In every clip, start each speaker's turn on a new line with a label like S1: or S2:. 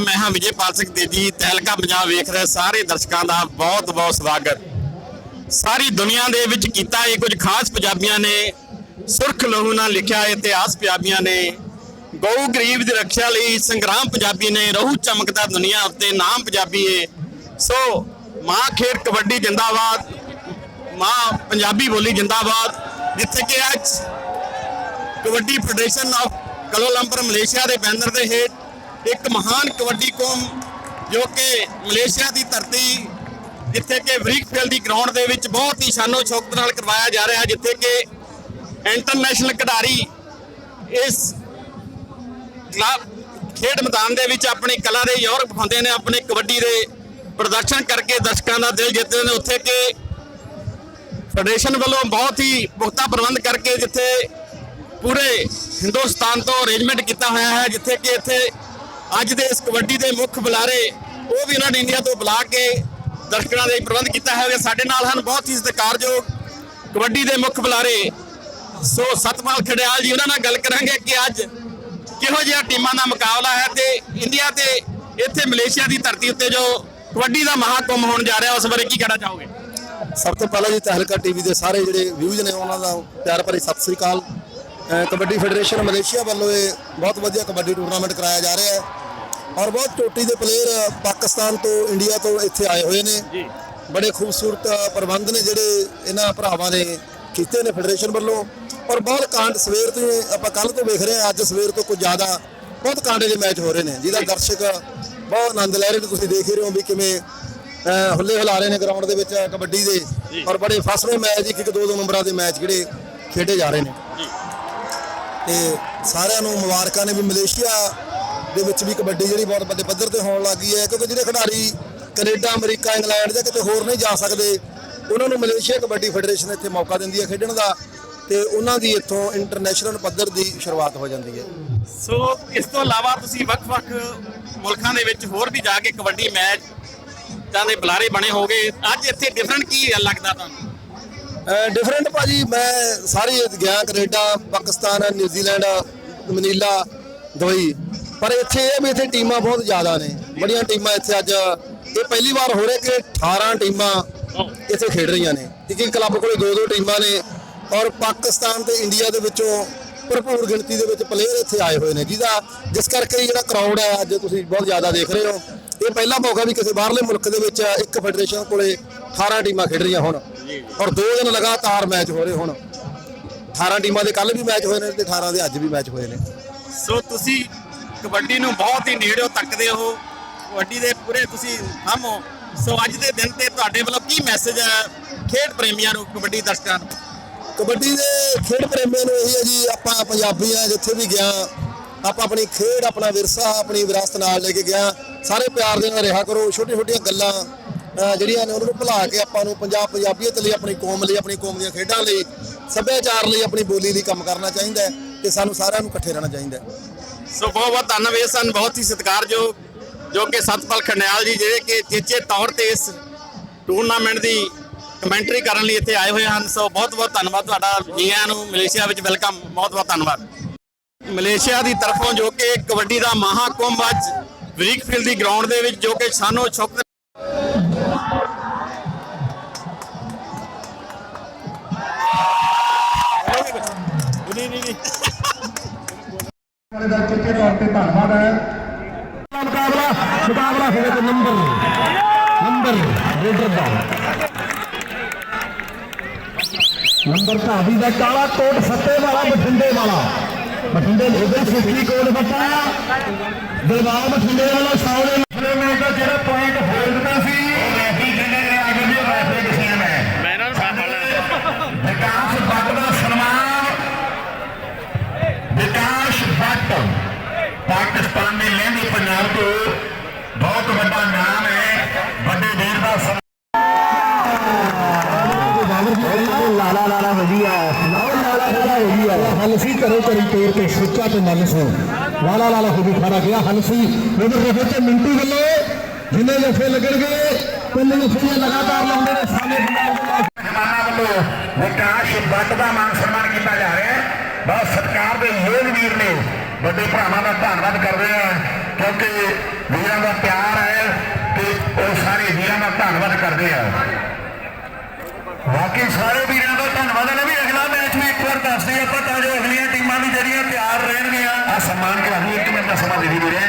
S1: ਮੈਂ ਹਾਂ ਵਿਜੇਪਾਲ ਸਿੰਘ ਤੇਜੀ, ਤਹਿਲਕਾ ਪੰਜਾਬ ਵੇਖ ਰਹੇ ਸਾਰੇ ਦਰਸ਼ਕਾਂ ਦਾ ਬਹੁਤ ਬਹੁਤ ਸਵਾਗਤ। ਸਾਰੀ ਦੁਨੀਆ ਦੇ ਵਿੱਚ ਕੀਤਾ ਇਹ ਕੁਝ ਖਾਸ ਪੰਜਾਬੀਆਂ ਨੇ, ਸੁਰਖ ਲਹੂ ਨਾਲ ਲਿਖਿਆ ਇਤਿਹਾਸ ਪੰਜਾਬੀਆਂ ਨੇ। ਗਊ ਗਰੀਬ ਦੀ ਰੱਖਿਆ ਲਈ ਸੰਗਰਾਮ ਪੰਜਾਬੀ ਨੇ, ਰਹੂ ਚਮਕਦਾ ਦੁਨੀਆ ਉੱਤੇ, ਨਾਮ ਪੰਜਾਬੀ ਏ। ਸੋ ਮਾਂ ਖੇਡ ਕਬੱਡੀ ਜਿੰਦਾਬਾਦ, ਮਾਂ ਪੰਜਾਬੀ ਬੋਲੀ ਜਿੰਦਾਬਾਦ, ਜਿੱਥੇ ਕਿ ਅੱਜ kabaddi federation of Kuala Lumpur Malaysia ਦੇ ਬੈਨਰ ਦੇ ਹੇਠ ਇੱਕ ਮਹਾਨ ਕਬੱਡੀ ਕੌਮ ਜੋ ਕਿ ਮਲੇਸ਼ੀਆ ਦੀ ਧਰਤੀ ਜਿੱਥੇ ਕਿ ਵਰੀਕਫੀਲਡ ਦੀ ਗਰਾਊਂਡ ਦੇ ਵਿੱਚ ਬਹੁਤ ਹੀ ਸ਼ਾਨੋ ਸ਼ੌਕਤ ਨਾਲ ਕਰਵਾਇਆ ਜਾ ਰਿਹਾ ਜਿੱਥੇ ਕਿ ਇੰਟਰਨੈਸ਼ਨਲ ਖਿਡਾਰੀ ਇਸ ਕਲੱਬ ਖੇਡ ਮੈਦਾਨ ਦੇ ਵਿੱਚ ਆਪਣੀ ਕਲਾ ਦੇ ਯੋਰ ਵਿਖਾਉਂਦੇ ਨੇ, ਆਪਣੇ ਕਬੱਡੀ ਦੇ ਪ੍ਰਦਰਸ਼ਨ ਕਰਕੇ ਦਰਸ਼ਕਾਂ ਦਾ ਦਿਲ ਜਿੱਤਦੇ ਨੇ। ਉੱਥੇ ਕਿ ਫੈਡਰੇਸ਼ਨ ਵੱਲੋਂ ਬਹੁਤ ਹੀ ਪੁਖਤਾ ਪ੍ਰਬੰਧ ਕਰਕੇ ਜਿੱਥੇ ਪੂਰੇ ਹਿੰਦੁਸਤਾਨ ਤੋਂ ਅਰੇਂਜਮੈਂਟ ਕੀਤਾ ਹੋਇਆ ਹੈ, ਜਿੱਥੇ ਕਿ ਇੱਥੇ ਅੱਜ ਦੇ ਇਸ ਕਬੱਡੀ ਦੇ ਮੁੱਖ ਬੁਲਾਰੇ, ਉਹ ਵੀ ਉਹਨਾਂ ਨੇ ਇੰਡੀਆ ਤੋਂ ਬੁਲਾ ਕੇ ਦਰਸ਼ਕਾਂ ਦੇ ਪ੍ਰਬੰਧ ਕੀਤਾ ਹੈ ਸਾਡੇ ਨਾਲ ਹਨ ਬਹੁਤ ਹੀ ਸਤਿਕਾਰਯੋਗ ਕਬੱਡੀ ਦੇ ਮੁੱਖ ਬੁਲਾਰੇ। ਸੋ ਸਤਪਾਲ ਖੜਿਆਲ ਜੀ, ਉਹਨਾਂ ਨਾਲ ਗੱਲ ਕਰਾਂਗੇ ਕਿ ਅੱਜ ਕਿਹੋ ਜਿਹਾ ਟੀਮਾਂ ਦਾ ਮੁਕਾਬਲਾ ਹੈ ਤੇ ਇੰਡੀਆ ਤੇ ਇੱਥੇ ਮਲੇਸ਼ੀਆ ਦੀ ਧਰਤੀ ਉੱਤੇ ਜੋ ਕਬੱਡੀ ਦਾ ਮਹਾਕੁੰਭ ਹੋਣ ਜਾ ਰਿਹਾ, ਉਸ ਬਾਰੇ ਕੀ ਕਹਿਣਾ ਚਾਹੋਗੇ?
S2: ਸਭ ਤੋਂ ਪਹਿਲਾਂ ਜੀ ਤਹਿਲਕਾ ਟੀਵੀ ਦੇ ਸਾਰੇ ਜਿਹੜੇ ਵਿਊਜ਼ ਨੇ, ਉਹਨਾਂ ਦਾ ਪਿਆਰ ਭਰੀ ਸਤਿ ਸ੍ਰੀ ਅਕਾਲ। ਕਬੱਡੀ ਫੈਡਰੇਸ਼ਨ ਮਲੇਸ਼ੀਆ ਵੱਲੋਂ ਇਹ ਬਹੁਤ ਵਧੀਆ ਕਬੱਡੀ ਟੂਰਨਾਮੈਂਟ ਕਰਾਇਆ ਜਾ ਰਿਹਾ ਹੈ ਔਰ ਬਹੁਤ ਚੋਟੀ ਦੇ ਪਲੇਅਰ ਪਾਕਿਸਤਾਨ ਤੋਂ ਇੰਡੀਆ ਤੋਂ ਇੱਥੇ ਆਏ ਹੋਏ ਨੇ।
S1: ਜੀ।
S2: ਬੜੇ ਖੂਬਸੂਰਤ ਪ੍ਰਬੰਧ ਨੇ ਜਿਹੜੇ ਇਹਨਾਂ ਭਰਾਵਾਂ ਨੇ ਕੀਤੇ ਨੇ ਫੈਡਰੇਸ਼ਨ ਵੱਲੋਂ। ਔਰ ਬਹੁਤ ਕਾਂਡ ਸਵੇਰ ਤੋਂ ਆਪਾਂ ਕੱਲ ਤੋਂ ਵੇਖ ਰਹੇ ਹਾਂ ਅੱਜ ਸਵੇਰ ਤੋਂ ਕੁਝ ਜ਼ਿਆਦਾ ਬਹੁਤ ਕਾਂਡੇ ਦੇ ਮੈਚ ਹੋ ਰਹੇ ਨੇ ਜਿਹਦਾ ਦਰਸ਼ਕ ਬਹੁਤ ਆਨੰਦ ਲੈ ਰਹੇ ਨੇ। ਤੁਸੀਂ ਦੇਖ ਰਹੇ ਹੋ ਵੀ ਕਿਵੇਂ ਹੁੱਲੇ ਹੁਲਾ ਰਹੇ ਨੇ ਗਰਾਊਂਡ ਦੇ ਵਿੱਚ ਕਬੱਡੀ ਦੇ। ਔਰ ਬੜੇ ਫਸਵੇਂ ਮੈਚ ਇੱਕ ਇੱਕ ਦੋ ਦੋ ਨੰਬਰਾਂ ਦੇ ਮੈਚ ਜਿਹੜੇ ਖੇਡੇ ਜਾ ਰਹੇ ਨੇ। ਤੇ ਸਾਰਿਆਂ ਨੂੰ ਮੁਬਾਰਕਾਂ ਨੇ ਵੀ ਮਲੇਸ਼ੀਆ ਦੇ ਵਿੱਚ ਵੀ ਕਬੱਡੀ ਜਿਹੜੀ ਬਹੁਤ ਵੱਡੇ ਪੱਧਰ ਤੇ ਹੋਣ ਲੱਗੀ ਹੈ, ਕਿਉਂਕਿ ਜਿਹੜੇ ਖਿਡਾਰੀ ਕੈਨੇਡਾ, ਅਮਰੀਕਾ, ਇੰਗਲੈਂਡ ਜਾਂ ਕਿਤੇ ਹੋਰ ਨਹੀਂ ਜਾ ਸਕਦੇ, ਉਹਨਾਂ ਨੂੰ ਮਲੇਸ਼ੀਆ ਕਬੱਡੀ ਫੈਡਰੇਸ਼ਨ ਇੱਥੇ ਮੌਕਾ ਦਿੰਦੀ ਹੈ ਖੇਡਣ ਦਾ ਤੇ ਉਹਨਾਂ ਦੀ ਇੱਥੋਂ ਇੰਟਰਨੈਸ਼ਨਲ ਪੱਧਰ ਦੀ ਸ਼ੁਰੂਆਤ ਹੋ ਜਾਂਦੀ ਹੈ।
S1: ਸੋ ਇਸ ਤੋਂ ਇਲਾਵਾ ਤੁਸੀਂ ਵੱਖ-ਵੱਖ ਮੁਲਕਾਂ ਦੇ ਵਿੱਚ ਹੋਰ ਵੀ ਜਾ ਕੇ ਕਬੱਡੀ ਮੈਚ ਜਾਂ ਦੇ ਬੁਲਾਰੇ ਬਣੇ ਹੋਗੇ ਅੱਜ ਇੱਥੇ ਡਿਫਰੈਂਟ ਕੀ ਲੱਗਦਾ ਤੁਹਾਨੂੰ?
S2: ਡਿਫਰੈਂਟ ਭਾਜੀ, ਮੈਂ ਸਾਰੀ ਗਿਆ Canada, Pakistan, New Zealand, Manila, Dubai. ਪਰ ਇੱਥੇ ਇਹ ਵੀ ਇੱਥੇ ਟੀਮਾਂ ਬਹੁਤ ਜ਼ਿਆਦਾ ਨੇ। ਬੜੀਆਂ ਟੀਮਾਂ ਇੱਥੇ ਅੱਜ, ਇਹ ਪਹਿਲੀ ਵਾਰ ਹੋ ਰਿਹਾ ਕਿ 18 ਟੀਮਾਂ ਇੱਥੇ ਖੇਡ ਰਹੀਆਂ ਨੇ। ਇੱਕ ਇੱਕ ਕਲੱਬ ਕੋਲੇ ਦੋ ਦੋ ਟੀਮਾਂ ਨੇ ਔਰ ਪਾਕਿਸਤਾਨ ਤੇ ਇੰਡੀਆ ਦੇ ਵਿੱਚੋਂ ਭਰਪੂਰ ਗਿਣਤੀ ਦੇ ਵਿੱਚ ਪਲੇਅਰ ਇੱਥੇ ਆਏ ਹੋਏ ਨੇ, ਜਿਹਦਾ ਜਿਸ ਕਰਕੇ ਜਿਹੜਾ ਕਰਾਊਡ ਹੈ ਅੱਜ ਤੁਸੀਂ ਬਹੁਤ ਜ਼ਿਆਦਾ ਦੇਖ ਰਹੇ ਹੋ। ਇਹ ਪਹਿਲਾ ਮੌਕਾ ਵੀ ਕਿਸੇ ਬਾਹਰਲੇ ਮੁਲਕ ਦੇ ਵਿੱਚ ਇੱਕ ਫੈਡਰੇਸ਼ਨ ਕੋਲੇ 18 ਟੀਮਾਂ ਖੇਡ ਰਹੀਆਂ ਹੋਣ। ਔਰ ਦੋ ਦਿਨ ਲਗਾਤਾਰ ਮੈਚ ਹੋ ਰਹੇ ਹੁਣ। 18 ਟੀਮਾਂ ਦੇ ਕੱਲ ਵੀ ਮੈਚ ਹੋਏ ਨੇ ਤੇ 18 ਦੇ ਅੱਜ ਵੀ ਮੈਚ ਹੋਏ ਨੇ।
S1: ਸੋ ਤੁਸੀਂ ਕਬੱਡੀ ਨੂੰ ਬਹੁਤ ਹੀ ਨੇੜਿਓਂ ਤੱਕਦੇ ਹੋ। ਕਬੱਡੀ ਦੇ ਪੂਰੇ ਤੁਸੀਂ ਹਮ ਹੋ। ਸੋ ਅੱਜ ਦੇ ਦਿਨ ਤੇ ਤੁਹਾਡੇ ਵੱਲੋਂ ਕੀ ਮੈਸੇਜ ਹੈ ਖੇਡ ਪ੍ਰੇਮੀਆਂ ਨੂੰ ਕਬੱਡੀ ਦਰਸ਼ਕਾਂ ਨੂੰ?
S2: ਕਬੱਡੀ ਦੇ ਖੇਡ ਪ੍ਰੇਮੀਆਂ ਨੂੰ ਇਹੀ ਹੈ ਜੀ ਆਪਾਂ ਪੰਜਾਬੀ ਆ ਜਿੱਥੇ ਵੀ ਗਿਆ ਆਪਾਂ ਆਪਣੀ ਖੇਡ ਆਪਣਾ ਵਿਰਸਾ ਆਪਣੀ ਵਿਰਾਸਤ ਨਾਲ ਲੈ ਕੇ ਗਿਆ। ਸਾਰੇ ਪਿਆਰ ਦੇ ਨਾਲ ਰਿਹਾ ਕਰੋ ਛੋਟੀਆਂ ਛੋਟੀਆਂ ਗੱਲਾਂ ਜਿਹੜੀਆਂ ਨੇ ਉਹਨਾਂ ਨੂੰ ਭੁਲਾ ਕੇ ਆਪਾਂ ਨੂੰ ਪੰਜਾਬ ਪੰਜਾਬੀਅਤ ਲਈ, ਆਪਣੀ ਕੌਮ ਲਈ, ਆਪਣੀ ਕੌਮ ਦੀਆਂ ਖੇਡਾਂ ਲਈ, ਸੱਭਿਆਚਾਰ ਲਈ, ਆਪਣੀ ਬੋਲੀ ਲਈ ਕੰਮ ਕਰਨਾ ਚਾਹੀਦਾ ਹੈ ਤੇ ਸਾਨੂੰ ਸਾਰਿਆਂ ਨੂੰ ਇਕੱਠੇ ਰਹਿਣਾ ਚਾਹੀਦਾ
S1: ਸੋ ਬਹੁਤ ਬਹੁਤ ਧੰਨਵਾਦ ਸਨ ਬਹੁਤ ਹੀ ਸਤਿਕਾਰਯੋਗ, ਜੋ ਕਿ ਸਤਪਾਲ ਖੰਡਿਆਲ ਜੀ, ਜਿਹੜੇ ਕਿ ਚੇਚੇ ਤੌਰ ਤੇ ਇਸ ਟੂਰਨਾਮੈਂਟ ਦੀ ਕਮੈਂਟਰੀ ਕਰਨ ਲਈ ਇੱਥੇ ਆਏ ਹੋਏ ਹਨ। ਸੋ ਬਹੁਤ ਬਹੁਤ ਧੰਨਵਾਦ ਤੁਹਾਡਾ ਜੀ ਆਇਆਂ ਨੂੰ ਮਲੇਸ਼ੀਆ ਵਿੱਚ ਵੈਲਕਮ, ਬਹੁਤ ਬਹੁਤ ਧੰਨਵਾਦ। ਮਲੇਸ਼ੀਆ ਦੀ ਤਰਫੋਂ ਜੋ ਕਿ ਕਬੱਡੀ ਦਾ ਮਹਾਕੁੰਭ ਅੱਜ ਵੀਕ ਵਰੀਕਫੀਲਡ ਦੀ ਗਰਾਊਂਡ ਦੇ ਵਿੱਚ, ਜੋ ਕਿ ਸਾਨੂੰ ਛੁਕ
S3: ਦਾ ਚਿੱਟੇ ਤੌਰ ਤੇ ਧੰਨਵਾਦ ਹੈ। ਮੁਕਾਬਲਾ ਮੁਕਾਬਲਾ ਹੋਵੇ ਤੇ ਨੰਬਰ ਨੰਬਰ ਰੇਡਰ ਦਾ। ਨੰਬਰ ਭਾਵੀ ਦਾ ਕਾਲਾ ਕੋਟ, ਸੱਤੇ ਵਾਲਾ, ਬਠਿੰਡੇ ਵਾਲਾ। ਬਠਿੰਡੇ ਲੋਧੇ ਸੁਖੀ ਕੋਟ ਬਟਾਇਆ। ਦਿਲਵਾਲ ਬਠਿੰਡੇ ਵਾਲਾ ਸਾਹਮਣੇ ਮਸਲੇ ਵਿੱਚ ਜਿਹੜਾ ਪੁਆਇੰਟ ਨਾਮ ਹੈ ਵੱਡੇ ਦੇਰ ਦਾ ਲਾਲਾ ਲਾਲਾ ਵਧੀਆ ਲਾਲਾ ਲਾਲਾ ਵਧੀਆ। ਵਧੀਆ ਹਲਸੀ ਕਰੋ ਕਰੀ ਤੋਰ ਕੇ ਸੁੱਚਾ ਤੇ ਮਨ ਸੋ। ਲਾਲਾ ਲਾਲਾ ਹੋ ਖੜਾ ਗਿਆ ਹਲਸੀ। ਮੇਰੇ ਰਫੇ ਤੇ ਮਿੰਟੂ ਵੱਲੋਂ ਜਿੰਨੇ ਜਫੇ ਲੱਗਣਗੇ ਪਹਿਲੇ ਜਫੇ ਲਗਾਤਾਰ ਲਾਉਂਦੇ ਨੇ ਸਾਨੇ ਮਹਿਮਾਨਾਂ ਵੱਲੋਂ ਵਿਕਾਸ ਬੱਟ ਦਾ ਮਾਨ ਸਨਮਾਨ ਕੀਤਾ ਜਾ ਰਿਹਾ ਹੈ। ਬਹੁਤ ਸਤਿਕਾਰ ਦੇ ਯੋਗ ਵੀਰ ਨੇ ਵੱਡੇ ਭਰਾਵਾਂ ਦਾ ਧੰਨਵਾਦ ਕਰਦੇ ਆ ਕਿਉਂਕਿ ਵੀਰਾਂ ਦਾ ਪਿਆਰ ਹੈ ਤੇ ਉਹ ਸਾਰੇ ਵੀਰਾਂ ਦਾ ਧੰਨਵਾਦ ਕਰਦੇ ਆ। ਬਾਕੀ ਸਾਰੇ ਵੀਰਾਂ ਦਾ ਧੰਨਵਾਦ ਹੈ ਵੀ ਅਗਲਾ ਮੈਚ ਵੀ ਇੱਕ ਵਾਰ ਦੱਸਦੇ ਆਪਾਂ, ਤਾਂ ਜੋ ਅਗਲੀਆਂ ਟੀਮਾਂ ਵੀ ਜਿਹੜੀਆਂ ਤਿਆਰ ਰਹਿਣਗੀਆਂ। ਆ ਸਨਮਾਨ ਕਰਾਉਂ ਇੱਕ ਮਿੰਟ ਦਾ ਸਮਾਂ ਦੇ ਦੀ ਵੀਰੇ।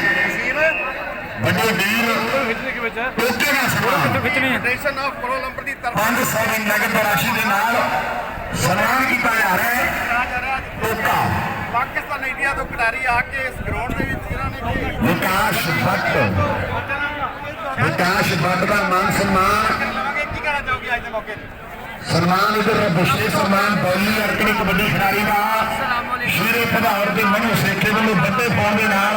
S3: ਵੱਡੇ ਵੀਰ ਓਕੇ ਦਾ ਸਨਮਾਨ।
S2: ਫੈਡਰੇਸ਼ਨ ਆਫ ਕੋਲੋਲੰਬਰ ਦੀ ਤਰਫ
S3: 500 ਦੀ ਨਗਦ ਰਾਸ਼ੀ ਦੇ ਨਾਲ ਸਨਮਾਨ ਕੀਤਾ ਜਾ ਰਿਹਾ ਹੈ। ਓਕਾ
S2: ਪਾਕਿਸਤਾਨ ਇੰਡੀਆ ਤੋਂ ਖਿਡਾਰੀ ਆ ਕੇ ਇਸ ਗਰਾਊਂਡ ਦੇ ਵਿੱਚ ਇਹਨਾਂ ਨੇ
S3: ਵਿਕਾਸ ਭੱਟ। ਵਿਕਾਸ ਭੱਟ ਦਾ ਮਾਨ ਸਨਮਾਨ।
S2: ਕੀ ਕਹਿਣਾ ਚਾਹੋਗੇ ਅੱਜ ਦੇ ਮੌਕੇ ਤੇ?
S3: ਸਨਮਾਨ ਇਧਰ ਵਿਸ਼ੇਸ਼ ਸਨਮਾਨ ਬੌਲੀ ਅਰਕਣੀ ਕਬੱਡੀ ਖਿਡਾਰੀ ਦਾ। ਸ਼ੀਰੇ ਪਧਾਰ ਦੇ ਮਨੂ ਸੇਖੇ ਵੱਲੋਂ ਵੱਡੇ ਫੋਨ ਦੇ ਨਾਲ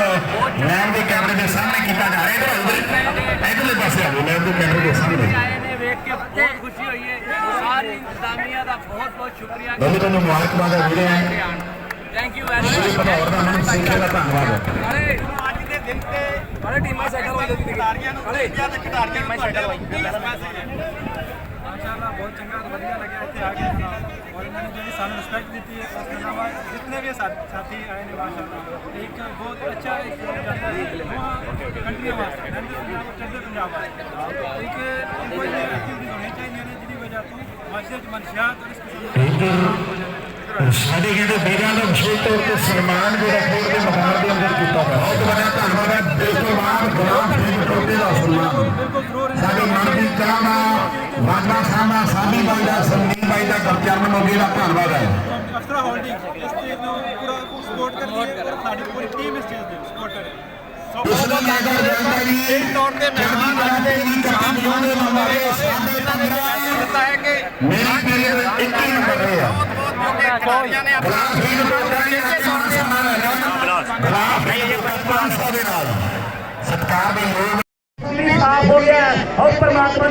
S3: ਲੈਣ ਦੇ ਕੈਮਰੇ ਦੇ ਸਾਹਮਣੇ ਕੀਤਾ ਜਾ ਰਿਹਾ। ਇਧਰ ਇਧਰਲੇ ਪਾਸੇ ਆਓ ਲੈਣ ਦੇ ਕੈਮਰੇ ਦੇ ਸਾਹਮਣੇ।
S4: ਆਏ ਨੇ ਵੇਖ ਕੇ ਬਹੁਤ ਖੁਸ਼ੀ ਹੋਈ ਹੈ ਸਾਰੀ ਇੰਤਜ਼ਾਮੀਆ ਦਾ ਬਹੁਤ ਬਹੁਤ ਸ਼ੁਕਰੀਆ।
S3: ਬਹੁਤ ਤੁਹਾਨੂੰ ਮੁਬਾਰਕਬਾਦ ਹੈ ਵੀਰੇ।
S4: ਥੈਂਕ ਯੂ ਵੈਰੀ
S3: ਸ਼ੀਰੇ ਪਧਾਰ
S2: ਅੱਜ ਦੇ ਦਿਨ ਤੇ
S4: ਅਰੇ ਟੀਮਾਂ ਸਾਈਕਲ ਵਾਲੇ ਦੀ
S2: ਖਿਡਾਰੀਆਂ ਨੂੰ ਇੰਡੀਆ ਦੇ ਖਿਡਾਰੀਆਂ ਨੂੰ ਤੁਹਾਡੇ ਵੱਲੋਂ
S5: ਮਾਸ਼ਾਅੱਲਾ, ਬਹੁਤ ਚੰਗਾ ਤੇ ਵਧੀਆ ਲੱਗਿਆ ਇੱਥੇ ਆ ਕੇ। ਔਰ ਇਹਨਾਂ ਨੇ ਜਿਹੜੀ ਸਾਨੂੰ ਰਿਸਪੈਕਟ ਦਿੱਤੀ ਹੈ, ਉਸ ਤੋਂ ਇਲਾਵਾ ਜਿੰਨੇ ਵੀ ਸਾਥੀ ਆਏ ਨੇ, ਮਾਸ਼ਾਅੱਲਾ। ਇੱਕ ਬਹੁਤ ਅੱਛਾ ਇੱਕ ਕੰਟਰੀ ਵਾਸਤੇ ਪੰਜਾਬ ਚੜ੍ਹਦੇ ਪੰਜਾਬ ਵਾਸਤੇ। ਇੱਕ ਕੋਈ ਐਕਟੀਵਿਟੀ ਹੋਣੀ ਚਾਹੀਦੀਆਂ ਨੇ
S3: ਸਾਡੇ ਕਹਿੰਦੇ ਵੀਰਾਂ ਦਾ ਵਿਸ਼ੇਸ਼ ਤੌਰ ਤੇ ਸਨਮਾਨ ਜਿਹੜਾ ਖੇਡ ਦੇ ਮੈਦਾਨ ਦੇ ਅੰਦਰ ਕੀਤਾ ਗਿਆ। ਬਹੁਤ ਵੱਡਾ ਧੰਨਵਾਦ ਹੈ। ਇਸ ਗੁਲਾਮ ਸਿੰਘ ਟੋਟੇ ਦਾ ਸਨਮਾਨ। ਸਾਡੇ ਮਨ ਦੀ ਚਾਹ ਦਾ ਬਾਜਵਾ ਸਾਹਿਬ ਸਾਬੀ ਬਾਈ ਦਾ ਸੰਦੀਪ ਬਾਈ ਦਾ ਗੁਰਚਰਨ ਮੋਗੇ ਦਾ ਧੰਨਵਾਦ ਹੈ।
S5: ਅਫਸਰਾ ਹੋਲਡਿੰਗ ਇਸ ਚੀਜ਼ ਨੂੰ ਪੂਰਾ ਸਪੋਰਟ ਕਰਦੀ ਹੈ ਸਾਡੀ ਪੂਰੀ ਟੀਮ ਇਸ ਚੀਜ਼ ਦੀ ਸਪੋਰਟ
S2: ਹੈ ਕਿ
S3: ਮੇਰੀ ਪੀਰੀਅਡ 21 ਨੰਬਰ ਰਹੇ ਆ
S2: ਬਹੁਤ ਮੌਕੇ ਖਿਡਾਰੀਆਂ ਨੇ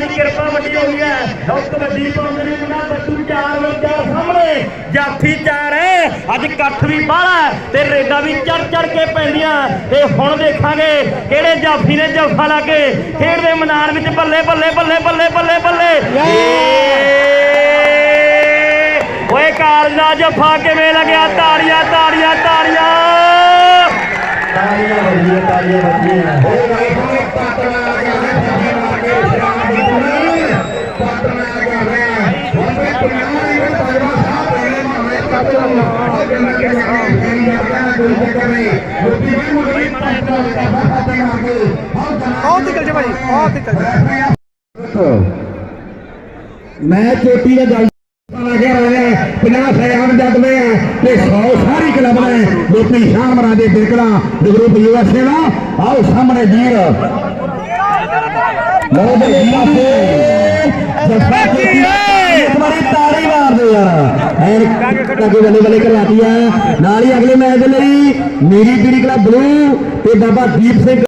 S3: ਦੀ
S6: ਕਿਰਪਾ ਵੱਡੀ ਹੋਈ ਹੈ। ਔਰ ਕਬੱਡੀ ਪਾਉਂਦੇ ਨੇ ਮੁੰਡਾ ਬੱਟੂ ਚਾਰ ਵਜੇ ਸਾਹਮਣੇ। ਜਾਫੀ ਚਾਰ ਹੈ। ਅੱਜ ਇਕੱਠ ਵੀ ਬਾਹਲਾ ਤੇ ਰੇਡਾ ਵੀ ਚੜ ਚੜ ਕੇ ਪੈਂਦੀਆਂ। ਤੇ ਹੁਣ ਦੇਖਾਂਗੇ ਕਿਹੜੇ ਜਾਫੀ ਨੇ ਜਫਾ ਲਾ ਕੇ ਖੇਡ ਦੇ ਮੈਦਾਨ ਵਿੱਚ ਬੱਲੇ ਬੱਲੇ ਬੱਲੇ ਬੱਲੇ ਬੱਲੇ ਬੱਲੇ! ਓਏ ਕਾਲ ਦਾ ਜਫਾ ਕਿਵੇਂ ਲੱਗਿਆ? ਤਾੜੀਆਂ ਤਾੜੀਆਂ ਤਾੜੀਆਂ। ਤਾੜੀਆਂ ਵੱਜੀਆਂ ਤਾੜੀਆਂ ਵੱਜੀਆਂ।
S3: ਮੈਂ ਚੋਟੀ ਦਾ ਗੱਲ ਲੱਗਿਆ ਹੋਇਆ 50 ਸੈਕੰਡ ਜੱਟਦੇ ਆ ਤੇ 100 ਸਾਰੀ ਕਲੱਬ ਨੇ ਲੋਕੀ ਸ਼ਾਮਰਾ ਦੇ ਬਿਰਕਲਾ ਦੇ ਗਰੁੱਪ ਯੂਐਸਏ ਦਾ ਆਓ ਸਾਹਮਣੇ ਵੀਰ ਲੋ ਦੇ ਪਾਸੇ ਜੱਫਾ ਚੋਟੀ ਇੱਕ ਵਾਰੀ ਤਾੜੀ ਮਾਰ ਦਿਓ ਯਾਰ। ਐਨ ਕਾਗੇ ਬੱਲੇ ਬੱਲੇ ਕਰਵਾਤੀ ਆ ਨਾਲ ਹੀ ਅਗਲੇ ਮੈਚ ਦੇ ਲਈ ਮੇਰੀ ਪੀੜੀ ਕਲੱਬ ਬਲੂ ਤੇ ਬਾਬਾ ਦੀਪ ਸਿੰਘ